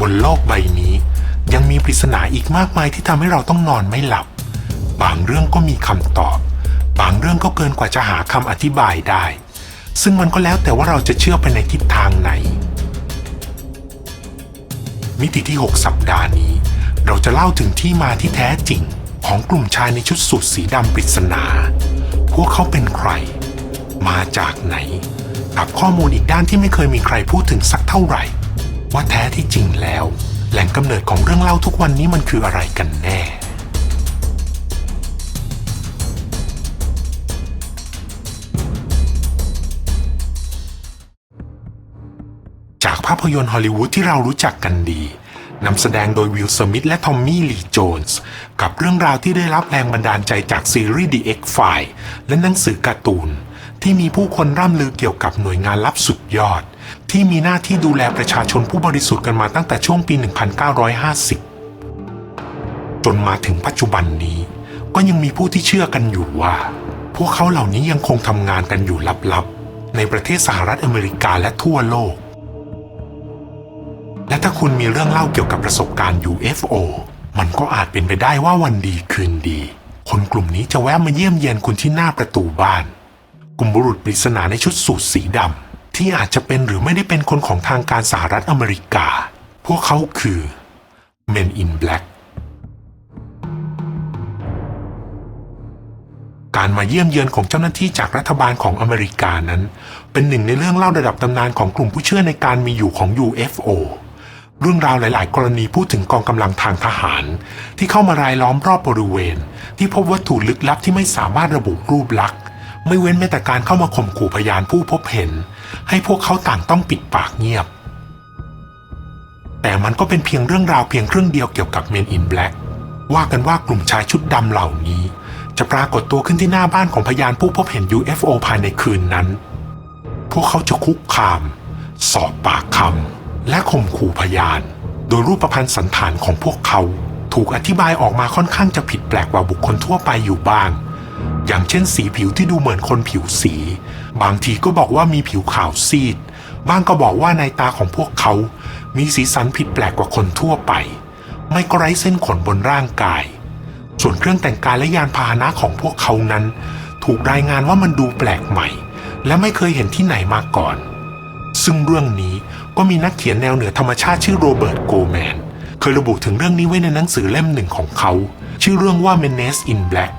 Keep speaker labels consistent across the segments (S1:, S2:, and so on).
S1: บนโลกใบนี้ ยังมีปริศนาอีกมากมายที่ทำให้เราต้องนอนไม่หลับ บางเรื่องก็มีคำตอบ บางเรื่องก็เกินกว่าจะหาคำอธิบายได้ ซึ่งมันก็แล้วแต่ว่าเราจะเชื่อไปในทิศทางไหน มิติที่ 6 สัปดาห์นี้ เราจะเล่าถึงที่มาที่แท้จริง ของกลุ่มชายในชุดสูทสีดำปริศนา พวกเขาเป็นใคร มาจากไหน กับข้อมูลอีกด้านที่ไม่เคยมีใครพูดถึงสักเท่าไหร่ ว่าแท้ที่จริงแล้ว แหล่งกำเนิดของเรื่องเล่าทุกวันนี้มันคืออะไรกันแน่ จากภาพยนตร์ฮอลลีวูดที่เรารู้จักกันดีนำแสดงโดยวิลสมิธและทอมมี่ลีโจนส์กับเรื่องราวที่ได้รับแรงบันดาลใจจากซีรีส์ The X-Files และหนังสือการ์ตูน ที่มีผู้คนร่ำลือเกี่ยวกับหน่วยงานลับสุดยอด ที่มีหน้าที่ดูแลประชาชนผู้บริสุทธิ์กันมาตั้งแต่ช่วงปี 1950 จนมาถึงปัจจุบันนี้ ก็ยังมีผู้ที่เชื่อกันอยู่ว่า พวกเขาเหล่านี้ยังคงทำงานกันอยู่ลับๆ ในประเทศสหรัฐอเมริกาและทั่วโลก และถ้าคุณมีเรื่องเล่าเกี่ยวกับประสบการณ์ UFO มันก็อาจเป็นไปได้ว่าวันดีคืนดี คนกลุ่มนี้จะแวะมาเยี่ยมเยียนคุณที่หน้าประตูบ้าน กลุ่มบุรุษปริศนาในชุดสูทสีดำ ที่อาจจะเป็นหรือไม่ได้เป็นคนของทางการสหรัฐอเมริกา พวกเขาคือ Men in Black การมาเยี่ยมเยือนของเจ้าหน้าที่จากรัฐบาลของอเมริกานั้น เป็นหนึ่งในเรื่องเล่าระดับตำนานของกลุ่มผู้เชื่อในการมีอยู่ของ UFO เรื่องราวหลาย ๆ กรณีพูดถึงกองกำลังทางทหาร ที่เข้ามารายล้อมรอบบริเวณ ที่พบวัตถุลึกลับที่ไม่สามารถระบุรูปลักษณ์ ไม่เว้นแม้แต่การเข้ามาข่มขู่พยานผู้พบเห็น ให้พวกเขาต่างต้องปิดปากเงียบ แต่มันก็เป็นเพียงเรื่องราวเพียงเรื่องเดียวเกี่ยวกับ Men in Black ว่ากันว่ากลุ่มชายชุดดำเหล่านี้ จะปรากฏตัวขึ้นที่หน้าบ้านของพยานผู้พบเห็น UFO ภายในคืนนั้น พวกเขาจะคุกคาม สอบปากคำและข่มขู่พยาน โดยรูปพันธ์สันฐานของพวกเขาถูกอธิบายออกมาค่อนข้างจะผิดแปลกกว่าบุคคลทั่วไปอยู่บ้าง อย่างเช่นสีผิวที่ดูเหมือนคนผิวสี บางทีก็บอกว่ามีผิวขาวซีด บ้างก็บอกว่าในตาของพวกเขา มีสีสันผิดแปลกกว่าคนทั่วไป ไม่ก็ไร้เส้นขนบนร่างกาย ส่วนเครื่องแต่งกายและยานพาหนะของพวกเขานั้น ถูกรายงานว่ามันดูแปลกใหม่ และไม่เคยเห็นที่ไหนมาก่อน ซึ่งเรื่องนี้ก็มีนักเขียนแนวเหนือธรรมชาติชื่อโรเบิร์ตโกแมนเคยระบุถึงเรื่องนี้ไว้ในหนังสือเล่มหนึ่งของเขา ชื่อเรื่องว่า Menace in Black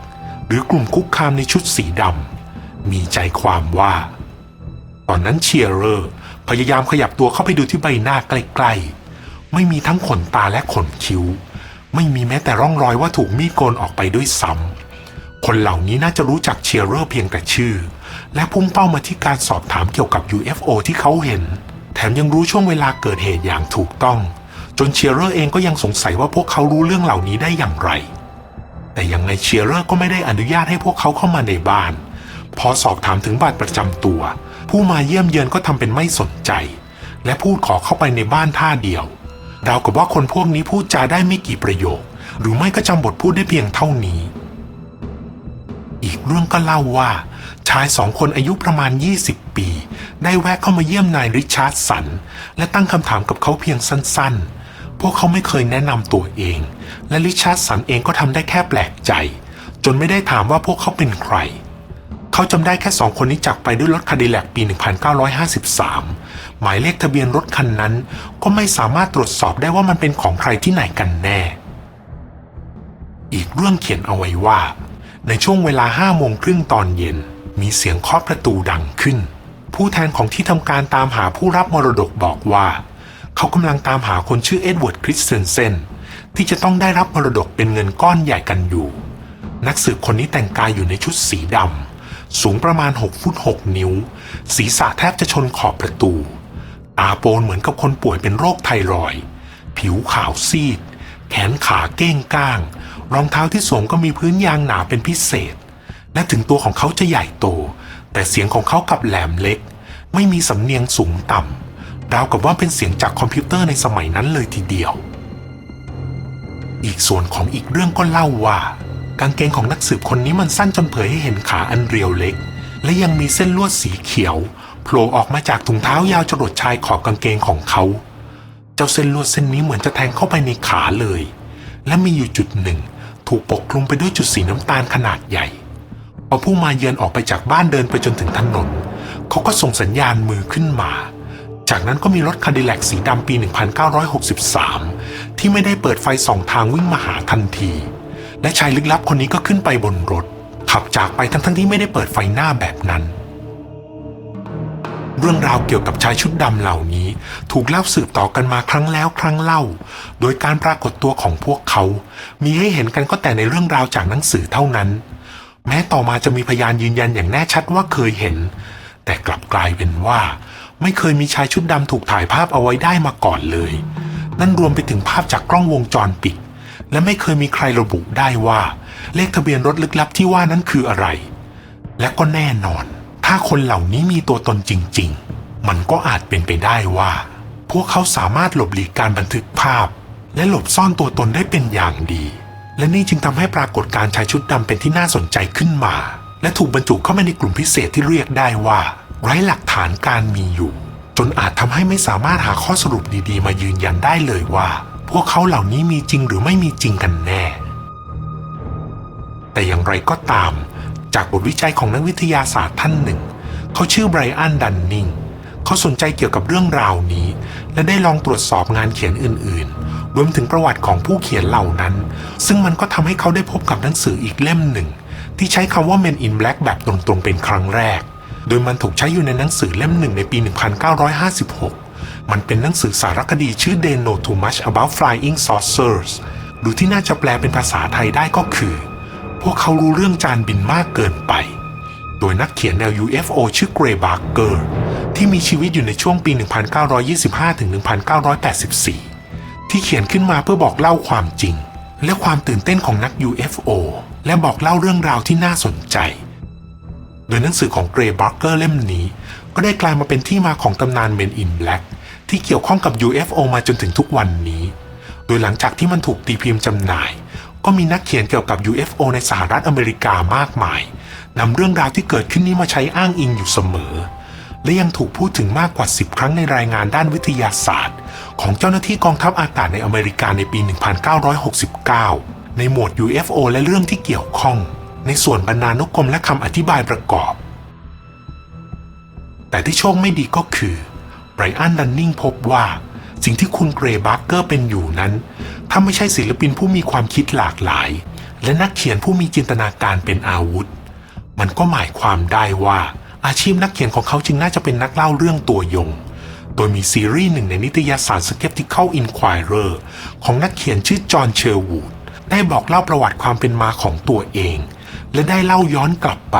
S1: หรือกลุ่มคุกคามในชุดสีดำ มีใจความว่า ตอนนั้นเชียร์เรอร์พยายามขยับตัวเข้าไปดูที่ใบหน้าใกล้ๆ ไม่มีทั้งขนตาและขนคิ้ว ไม่มีแม้แต่ร่องรอยว่าถูกมีดโกนออกไปด้วยซ้ำคนเหล่านี้น่าจะรู้จักเชียร์เรอร์เพียงแต่ชื่อ และพุ่งเป้ามาที่การสอบถามเกี่ยวกับ UFO ที่เขาเห็น แถมยังรู้ช่วงเวลาเกิดเหตุอย่างถูกต้อง จนเชียร์เรอร์เองก็ยังสงสัยว่าพวกเขารู้เรื่องเหล่านี้ได้อย่างไร แต่ยังไงเชียร์เรอร์ก็ไม่ได้อนุญาตให้พวกเขาเข้ามาในบ้าน พอสอบถามถึงบัตรประจำตัว ผู้มาเยี่ยมเยือนก็ทำเป็นไม่สนใจ และพูดขอเข้าไปในบ้านท่าเดียวราวกับว่าคนพวกนี้พูดจาได้ไม่กี่ประโยค หรือไม่ก็จำบทพูดได้เพียงเท่านี้ อีกเรื่องก็เล่าว่า ชายสองคนอายุประมาณ 20 ปี ได้แวะเข้ามาเยี่ยมนายริชาร์ดสัน และตั้งคำถามกับเขาเพียงสั้นๆ พวกเขาไม่เคยแนะนำตัวเอง และริชาร์ดสันเองก็ทำได้แค่แปลกใจ จนไม่ได้ถามว่าพวกเขาเป็นใคร เขาจำได้แค่สองคนนี้จากไปด้วยรถคาดิแลกปี 1953 หมายเลขทะเบียนรถคันนั้น ก็ไม่สามารถตรวจสอบได้ว่ามันเป็นของใครที่ไหนกันแน่ อีกเรื่องเขียนเอาไว้ว่า ในช่วงเวลาห้าโมงครึ่งตอนเย็น มีเสียงเคาะประตูดังขึ้น ผู้แทนของที่ทำการตามหาผู้รับมรดกบอกว่า เขากำลังตามหาคนชื่อเอ็ดเวิร์ดคริสเซนเซนที่จะต้องได้รับมรดกเป็นเงินก้อนใหญ่กันอยู่ นักสืบคนนี้แต่งกายอยู่ในชุดสีดำ สูงประมาณ 6 ฟุต 6 นิ้ว ศีรษะแทบจะชนขอบประตู ตาโปนเหมือนกับคนป่วยเป็นโรคไทรอย ผิวขาวซีด แขนขาเก้งก้าง รองเท้าที่สวมก็มีพื้นยางหนาเป็นพิเศษ และถึงตัวของเขาจะใหญ่โต แต่เสียงของเขากับแหลมเล็ก ไม่มีสำเนียงสูงต่ำราวกับว่าเป็นเสียงจากคอมพิวเตอร์ในสมัยนั้นเลยทีเดียว อีกส่วนของอีกเรื่องก็เล่าว่า กางเกงของนักสืบคนนี้มันสั้นจนเผยให้เห็นขาอันเรียวเล็ก และยังมีเส้นลวดสีเขียวโผล่ออกมาจากถุงเท้ายาวจรดชายขอบกางเกงของเขา เจ้าเส้นลวดเส้นนี้เหมือนจะแทงเข้าไปในขาเลย และมีอยู่จุดหนึ่ง ถูกปกคลุมไปด้วยจุดสีน้ำตาลขนาดใหญ่พอผู้มาเยือนออกไปจากบ้านเดินไปจนถึงถนน เขาก็ส่งสัญญาณมือขึ้นมา จากนั้นก็มีรถคาดิแลกสีดำปี 1963 ที่ไม่ได้เปิดไฟสองทางวิ่งมาหาทันที และชายลึกลับคนนี้ก็ขึ้นไปบนรถ ขับจากไปทั้งๆที่ไม่ได้เปิดไฟหน้าแบบนั้น เรื่องราวเกี่ยวกับชายชุดดำเหล่านี้ ถูกเล่าสืบต่อกันมาครั้งแล้วครั้งเล่า โดยการปรากฏตัวของพวกเขา มีให้เห็นกันก็แต่ในเรื่องราวจากหนังสือเท่านั้น แม้ต่อมาจะมีพยานยืนยันอย่างแน่ชัดว่าเคยเห็น แต่กลับกลายเป็นว่า ไม่เคยมีชายชุดดำถูกถ่ายภาพเอาไว้ได้มาก่อนเลย นั่นรวมไปถึงภาพจากกล้องวงจรปิด และไม่เคยมีใครระบุได้ว่า เลขทะเบียนรถลึกลับที่ว่านั้นคืออะไร และก็แน่นอน ถ้าคนเหล่านี้มีตัวตนจริง ๆ มันก็อาจเป็นไปได้ว่า พวกเขาสามารถหลบหลีกการบันทึกภาพ และหลบซ่อนตัวตนได้เป็นอย่างดี และนี่จึงทำให้ปรากฏการชายชุดดำเป็นที่น่าสนใจขึ้นมา และถูกบรรจุเข้ามาในกลุ่มพิเศษที่เรียกได้ว่า ไร้หลักฐานการมีอยู่ จนอาจทำให้ไม่สามารถหาข้อสรุปดีๆ มายืนยันได้เลยว่า พวกเขาเหล่านี้มีจริงหรือไม่มีจริงกันแน่ แต่อย่างไรก็ตาม จากบทวิจัยของนักวิทยาศาสตร์ท่านหนึ่ง เขาชื่อไบรอันดันนิงเขาสนใจเกี่ยวกับเรื่องราวนี้ และได้ลองตรวจสอบงานเขียนอื่น ๆ รวมถึงประวัติของผู้เขียนเหล่านั้น ซึ่งมันก็ทำให้เขาได้พบกับหนังสืออีกเล่มหนึ่ง ที่ใช้คำว่า Men in Black แบบตรง ๆ เป็นครั้งแรก โดยมันถูกใช้อยู่ในหนังสือเล่มหนึ่งในปี 1956 มันเป็นหนังสือสารคดีชื่อ They Know Too Much About Flying Saucers หรือที่น่าจะแปลเป็นภาษาไทยได้ก็คือ พวกเขารู้เรื่องจานบินมากเกินไป โดยนักเขียนแนว UFO ชื่อเกรย์บาร์เกอร์ที่มีชีวิตอยู่ในช่วงปี 1925-1984 ที่เขียนขึ้นมาเพื่อบอกเล่าความจริง และความตื่นเต้นของนัก UFO และบอกเล่าเรื่องราวที่น่าสนใจ โดยหนังสือของเกรย์บาร์เกอร์เล่มนี้ ก็ได้กลายมาเป็นที่มาของตำนาน Men in Black ที่เกี่ยวข้องกับ UFO มาจนถึงทุกวันนี้ โดยหลังจากที่มันถูกตีพิมพ์จำหน่าย ก็มีนักเขียนเกี่ยวกับ UFO ในสหรัฐอเมริกามากมายนำเรื่องราวที่เกิดขึ้นนี้มาใช้อ้างอิงอยู่เสมอ และยังถูกพูดถึงมากกว่า 10 ครั้งในรายงานด้านวิทยาศาสตร์ ของเจ้าหน้าที่กองทัพอากาศในอเมริกาในปี 1969 ในหมวด UFO และเรื่องที่เกี่ยวข้อง ในส่วนบรรณานุกรมและคำอธิบายประกอบ แต่ที่โชคไม่ดีก็คือ ไบรอันดันนิงพบว่า สิ่งที่คุณเกรย์บาร์เกอร์เป็นอยู่นั้น ถ้าไม่ใช่ศิลปินผู้มีความคิดหลากหลาย และนักเขียนผู้มีจินตนาการเป็นอาวุธ มันก็หมายความได้ว่าอาชีพนักเขียนของเขาจึงน่าจะเป็นนักเล่าเรื่องตัวยง โดยมีซีรีส์หนึ่งในนิตยสาร Skeptical Inquirer ของนักเขียนชื่อจอห์นเชอร์วูดได้บอกเล่าประวัติความเป็นมาของตัวเอง และได้เล่าย้อนกลับไป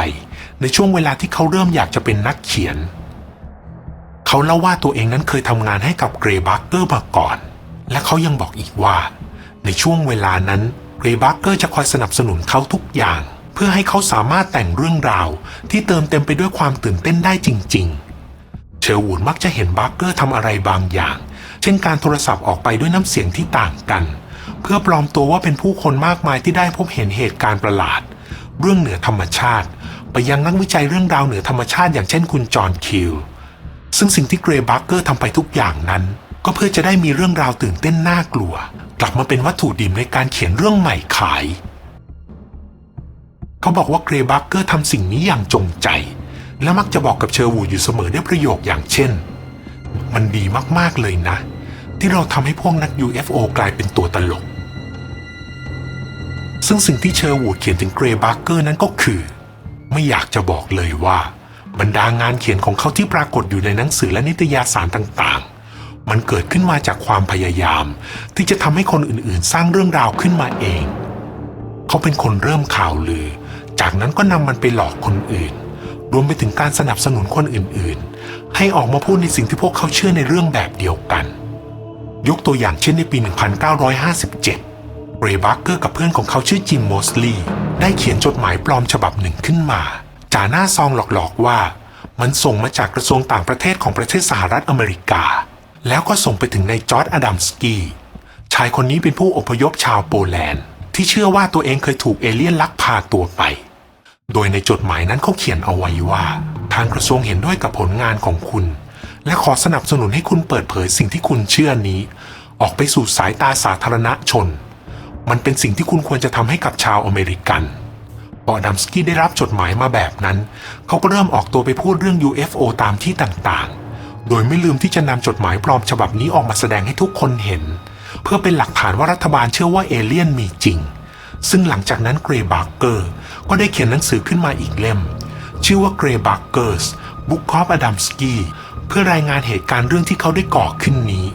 S1: ในช่วงเวลาที่เขาเริ่มอยากจะเป็นนักเขียน เขาเล่าว่าตัวเองนั้นเคยทำงานให้กับเกรย์บาร์เกอร์มาก่อน และเขายังบอกอีกว่า ในช่วงเวลานั้นเกรย์บาร์เกอร์จะคอยสนับสนุนเขาทุกอย่าง เพื่อให้เขาสามารถแต่งเรื่องราว ที่เติมเต็มไปด้วยความตื่นเต้นได้จริง ๆ เชอร์วูดมักจะเห็นบาร์เกอร์ทำอะไรบางอย่าง เช่นการโทรศัพท์ออกไปด้วยน้ำเสียงที่ต่างกัน เพื่อปลอมตัวว่าเป็นผู้คนมากมายที่ได้พบเห็นเหตุการณ์ประหลาด เรื่องเหนือธรรมชาติ ไปยังนักวิจัยเรื่องราวเหนือธรรมชาติอย่างเช่นคุณจอห์นคิล ซึ่งสิ่งที่เกรย์บาร์เกอร์ทำไปทุกอย่างนั้น ก็เพื่อจะได้มีเรื่องราวตื่นเต้นน่ากลัว กลับมาเป็นวัตถุดิบในการเขียนเรื่องใหม่ขาย เขาบอกว่าเกรย์บาร์เกอร์ทำสิ่งนี้อย่างจงใจ และมักจะบอกกับเชอร์วูดอยู่เสมอด้วยประโยคอย่างเช่น มันดีมากๆเลยนะ ที่เราทำให้พวกนัก UFO กลายเป็นตัวตลกซึ่งสิ่งที่เชอร์วูดเขียนถึงเกรย์บาร์เกอร์นั้นก็คือ ไม่อยากจะบอกเลยว่า บรรดางานเขียนของเขาที่ปรากฏอยู่ในหนังสือและนิตยสารต่างๆ มันเกิดขึ้นมาจากความพยายาม ที่จะทำให้คนอื่นๆ สร้างเรื่องราวขึ้นมาเอง เขาเป็นคนเริ่มข่าวลือ จากนั้นก็นำมันไปหลอกคนอื่น รวมไปถึงการสนับสนุนคนอื่นๆ ให้ออกมาพูดในสิ่งที่พวกเขาเชื่อในเรื่องแบบเดียวกัน ยกตัวอย่างเช่นในปี 1957 เรย์บาร์เกอร์กับเพื่อนของเขาชื่อจิมมอสลีย์ได้เขียนจดหมายปลอมฉบับหนึ่งขึ้นมา จ่าหน้าซองหลอกๆว่า มันส่งมาจากกระทรวงต่างประเทศของประเทศสหรัฐอเมริกา แล้วก็ส่งไปถึงในจอร์ดอดัมสกี้ชายคนนี้เป็นผู้อพยพชาวโปแลนด์ ที่เชื่อว่าตัวเองเคยถูกเอเลี่ยนลักพาตัวไป โดยในจดหมายนั้นเขาเขียนเอาไว้ว่า ทางกระทรวงเห็นด้วยกับผลงานของคุณ และขอสนับสนุนให้คุณเปิดเผยสิ่งที่คุณเชื่อนี้ ออกไปสู่สายตาสาธารณชน มันเป็นสิ่งที่คุณควรจะทำให้กับชาวอเมริกัน พอดัมสกี้ได้รับจดหมายมาแบบนั้น เขาก็เริ่มออกตัวไปพูดเรื่อง UFO ตามที่ต่างๆ โดยไม่ลืมที่จะนำจดหมายปลอมฉบับนี้ออกมาแสดงให้ทุกคนเห็น เพื่อเป็นหลักฐานว่ารัฐบาลเชื่อว่าเอเลี่ยนมีจริง ซึ่งหลังจากนั้นเกรย์บาร์เกอร์ก็ได้เขียนหนังสือขึ้นมาอีกเล่ม ชื่อว่า Grey b a r k e r s Book of Adamski เพื่อรายงานเหตุการณ์เรื่องที่เขาได้ก่อขึ้นนี้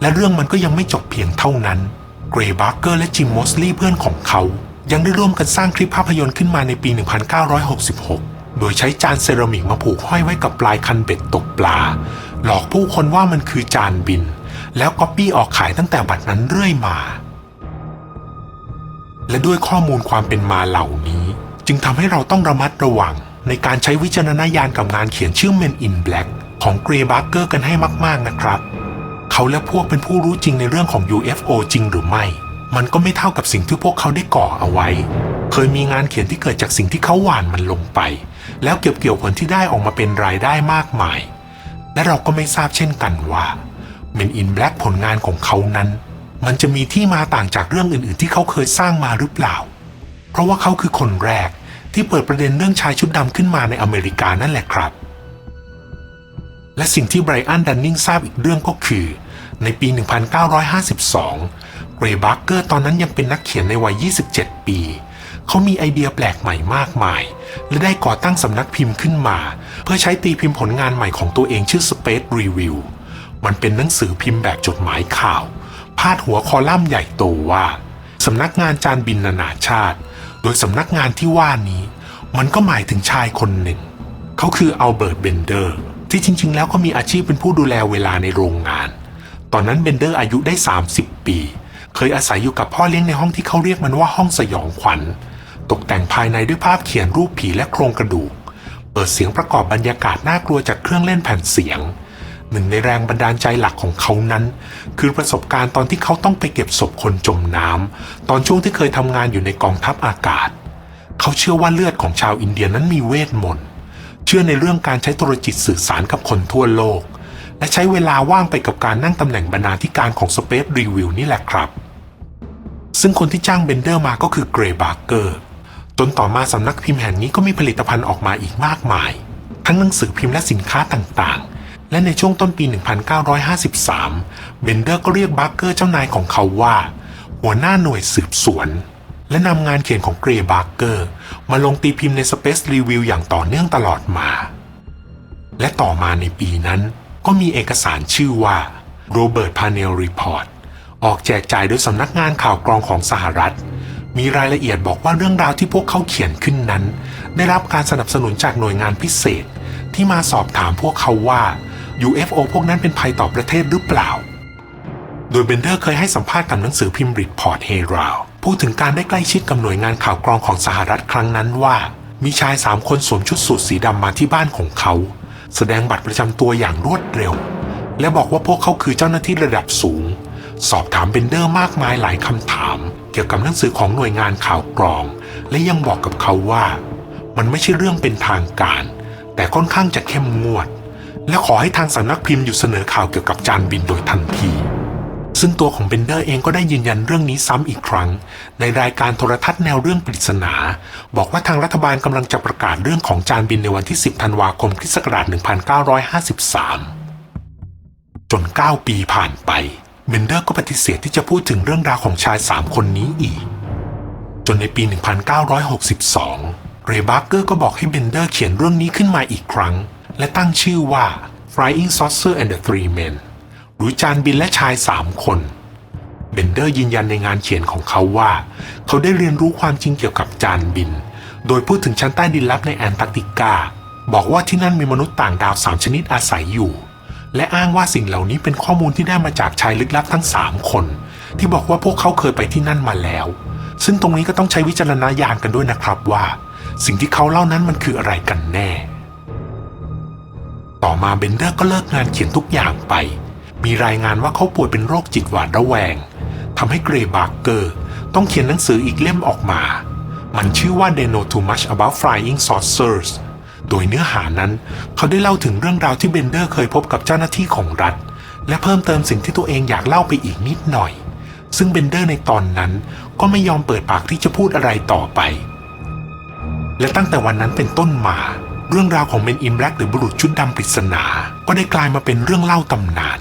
S1: และเรื่องมันก็ยังไม่จบเพียงเท่านั้น เกรย์บาร์เกอร์และจิมมอสลีย์เพื่อนของเขา ยังได้ร่วมกันสร้างคลิปภาพยนตร์ขึ้นมาในปี 1966 โดยใช้จานเซรามิกมาผูกห้อยไว้กับปลายคันเบ็ดตกปลา หลอกผู้คนว่ามันคือจานบิน แล้วก๊อปปี้ออกขายตั้งแต่บัดนั้นเรื่อยมา และด้วยข้อมูลความเป็นมาเหล่านี้ จึงทำให้เราต้องระมัดระวัง ในการใช้วิจารณญาณกับงานเขียนชื่อ Men in Black ของเกรย์บาร์เกอร์กันให้มาก ๆนะครับ เขาและพวกเป็นผู้รู้จริงในเรื่องของ UFO จริงหรือไม่ มันก็ไม่เท่ากับสิ่งที่พวกเขาได้ก่อเอาไว้ เคยมีงานเขียนที่เกิดจากสิ่งที่เขาหว่านมันลงไป แล้วเก็บเกี่ยวผลที่ได้ออกมาเป็นรายได้มากมาย และเราก็ไม่ทราบเช่นกันว่า Men in Black ผลงานของเขานั้น มันจะมีที่มาต่างจากเรื่องอื่น ๆ ที่เขาเคยสร้างมาหรือเปล่า เพราะว่าเขาคือคนแรกที่เปิดประเด็นเรื่องชายชุดดำขึ้นมาในอเมริกานั่นแหละครับ และสิ่งที่ไบรอันดันนิงทราบอีกเรื่องก็คือ ในปี 1952 เรย์บาร์เกอร์ตอนนั้นยังเป็นนักเขียนในวัย 27 ปี เขามีไอเดียแปลกใหม่มากมาย และได้ก่อตั้งสำนักพิมพ์ขึ้นมา เพื่อใช้ตีพิมพ์ผลงานใหม่ของตัวเองชื่อ Space Review มันเป็นหนังสือพิมพ์แบบจดหมายข่าว พาดหัวคอลัมน์ใหญ่โตว่าสำนักงานจานบินนานาชาติ โดยสำนักงานที่ว่านี้ มันก็หมายถึงชายคนหนึ่ง เขาคืออัลเบิร์ตเบนเดอร์ ที่จริง ๆ แล้วเขามีอาชีพเป็นผู้ดูแลเวลาในโรงงาน ตอนนั้นเบนเดอร์อายุได้ 30 ปี เคยอาศัยอยู่กับพ่อเลี้ยงในห้องที่เขาเรียกมันว่าห้องสยองขวัญ ตกแต่งภายในด้วยภาพเขียนรูปผีและโครงกระดูก เปิดเสียงประกอบบรรยากาศน่ากลัวจากเครื่องเล่นแผ่นเสียง หนึ่งในแรงบันดาลใจหลักของเขานั้น คือประสบการณ์ตอนที่เขาต้องไปเก็บศพคนจมน้ำตอนช่วงที่เคยทำงานอยู่ในกองทัพอากาศ เขาเชื่อว่าเลือดของชาวอินเดียนั้นมีเวทมนต์เชื่อในเรื่องการใช้โทรจิตสื่อสารกับคนทั่วโลกและใช้เวลาว่างไปกับการนั่งตำแหน่งบรรณาธิการของ Space Review นี่แหละครับ ซึ่งคนที่จ้างเบนเดอร์มาก็คือเกรย์บาร์เกอร์จนต่อมาสำนักพิมพ์แห่งนี้ก็มีผลิตภัณฑ์ออกมาอีกมากมาย ทั้งหนังสือพิมพ์และสินค้าต่างๆ และในช่วงต้นปี 1953 เบนเดอร์ก็เรียกบาร์เกอร์เจ้านายของเขาว่า หัวหน้าหน่วยสืบสวน และนำงานเขียนของเกรย์บาร์เกอร์มาลงตีพิมพ์ใน Space Review อย่างต่อเนื่องตลอดมา และต่อมาในปีนั้นก็มีเอกสารชื่อว่า Robert Panel Report ออกแจกจ่ายโดยสำนักงานข่าวกรองของสหรัฐ มีรายละเอียดบอกว่าเรื่องราวที่พวกเขาเขียนขึ้นนั้น ได้รับการสนับสนุนจากหน่วยงานพิเศษ ที่มาสอบถามพวกเขาว่า UFO พวกนั้นเป็นภัยต่อประเทศหรือเปล่า โดยเบนเดอร์เคยให้สัมภาษณ์กับหนังสือพิมพ์ริพอร์ตเฮราวพูดถึงการได้ใกล้ชิดกับหน่วยงานข่าวกรองของสหรัฐครั้งนั้นว่า มีชายสามคนสวมชุดสูทสีดำมาที่บ้านของเขา แสดงบัตรประจำตัวอย่างรวดเร็ว และบอกว่าพวกเขาคือเจ้าหน้าที่ระดับสูง สอบถามเบนเดอร์มากมายหลายคำถาม เกี่ยวกับหนังสือของหน่วยงานข่าวกรอง และยังบอกกับเขาว่า มันไม่ใช่เรื่องเป็นทางการ แต่ค่อนข้างจะเข้มงวด และขอให้ทางสำนักพิมพ์หยุดเสนอข่าวเกี่ยวกับจานบินโดยทันที ซึ่งตัวของเบนเดอร์เองก็ได้ยืนยันเรื่องนี้ซ้ำอีกครั้ง ในรายการโทรทัศน์แนวเรื่องปริศนา บอกว่าทางรัฐบาลกำลังจะประกาศเรื่องของจานบินในวันที่ 10 ธันวาคมคริสต์ศักราช 1953 จน 9 ปีผ่านไป เบนเดอร์ก็ปฏิเสธที่จะพูดถึงเรื่องราวของชาย3คนนี้อีก จนในปี 1962 เรย์บาร์เกอร์ก็บอกให้เบนเดอร์เขียนเรื่องนี้ขึ้นมาอีกครั้ง และตั้งชื่อว่า Flying Saucer and the Three Men หรือจานบินและชายสามคนเบนเดอร์ยืนยันในงานเขียนของเขาว่า เขาได้เรียนรู้ความจริงเกี่ยวกับจานบิน โดยพูดถึงชั้นใต้ดินลับในแอนตาร์กติกา บอกว่าที่นั่นมีมนุษย์ต่างดาวสามชนิดอาศัยอยู่ และอ้างว่าสิ่งเหล่านี้เป็นข้อมูลที่ได้มาจากชายลึกลับทั้งสามคน ที่บอกว่าพวกเขาเคยไปที่นั่นมาแล้ว ซึ่งตรงนี้ก็ต้องใช้วิจารณญาณกันด้วยนะครับว่า สิ่งที่เขาเล่านั้นมันคืออะไรกันแน่ ต่อมาเบนเดอร์ก็เลิกงานเขียนทุกอย่างไป มีรายงานว่าเขาป่วยเป็นโรคจิตหวาดระแวงทำให้เกรย์บาร์เกอร์ต้องเขียนหนังสืออีกเล่มออกมา มันชื่อว่า They Know Too Much About Flying Saucers โดยเนื้อหานั้น เขาได้เล่าถึงเรื่องราวที่เบนเดอร์เคยพบกับเจ้าหน้าที่ของรัฐ และเพิ่มเติมสิ่งที่ตัวเองอยากเล่าไปอีกนิดหน่อย ซึ่งเบนเดอร์ในตอนนั้นก็ไม่ยอมเปิดปากที่จะพูดอะไรต่อไป และตั้งแต่วันนั้นเป็นต้นมา เรื่องราวของเมนอินแบล็กหรือบุรุษชุดดำปริศนา ก็ได้กลายมาเป็นเรื่องเล่าตำนาน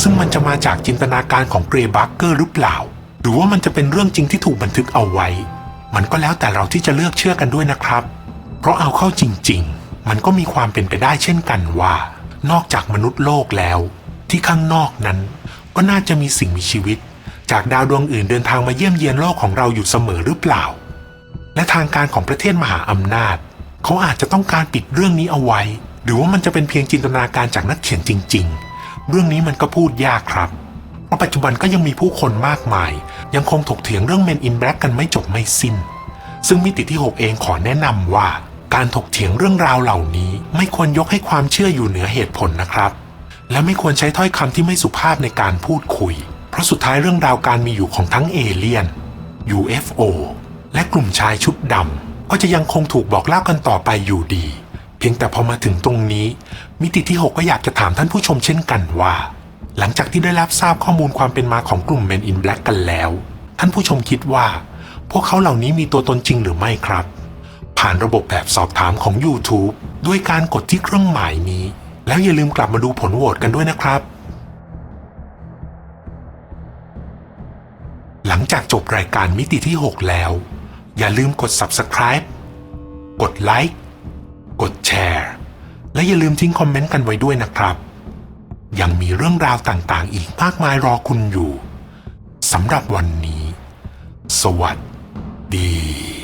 S1: ซึ่งมันจะมาจากจินตนาการของเกรย์บัคเกอร์หรือเปล่า หรือว่ามันจะเป็นเรื่องจริงที่ถูกบันทึกเอาไว้ มันก็แล้วแต่เราที่จะเลือกเชื่อกันด้วยนะครับ เพราะเอาเข้าจริง ๆ มันก็มีความเป็นไปได้เช่นกันว่า นอกจากมนุษย์โลกแล้ว ที่ข้างนอกนั้น ก็น่าจะมีสิ่งมีชีวิต จากดาวดวงอื่นเดินทางมาเยี่ยมเยียนโลกของเราอยู่เสมอหรือเปล่า และทางการของประเทศมหาอำนาจ เขาอาจจะต้องการปิดเรื่องนี้เอาไว้ หรือว่ามันจะเป็นเพียงจินตนาการจากนักเขียนจริง ๆ เรื่องนี้มันก็พูดยากครับเพราะปัจจุบันก็ยังมีผู้คนมากมาย ยังคงถกเถียงเรื่อง Men in Black กันไม่จบไม่สิ้น ซึ่งมิติที่ 6 เองขอแนะนำว่า การถกเถียงเรื่องราวเหล่านี้ ไม่ควรยกให้ความเชื่ออยู่เหนือเหตุผลนะครับ และไม่ควรใช้ถ้อยคำที่ไม่สุภาพในการพูดคุย เพราะสุดท้ายเรื่องราวการมีอยู่ของทั้งเอเลี่ยน UFO และกลุ่มชายชุดดำก็จะยังคงถูกบอกเล่ากันต่อไปอยู่ดี เพียงแต่พอมาถึงตรงนี้ มิติที่ 6 ก็อยากจะถามท่านผู้ชมเช่นกันว่า หลังจากที่ได้รับทราบข้อมูลความเป็นมาของกลุ่ม Men in Black กันแล้ว ท่านผู้ชมคิดว่า พวกเขาเหล่านี้มีตัวตนจริงหรือไม่ครับ ผ่านระบบแบบสอบถามของ YouTube ด้วยการกดที่เครื่องหมายนี้ แล้วอย่าลืมกลับมาดูผลโหวตกันด้วยนะครับ หลังจากจบรายการมิติที่ 6 แล้ว อย่าลืมกด Subscribe กดไลค์กดแชร์ และอย่าลืมทิ้งคอมเมนต์กันไว้ด้วยนะครับ ยังมีเรื่องราวต่างๆ อีกมากมายรอคุณอยู่สำหรับวันนี้ สวัสดี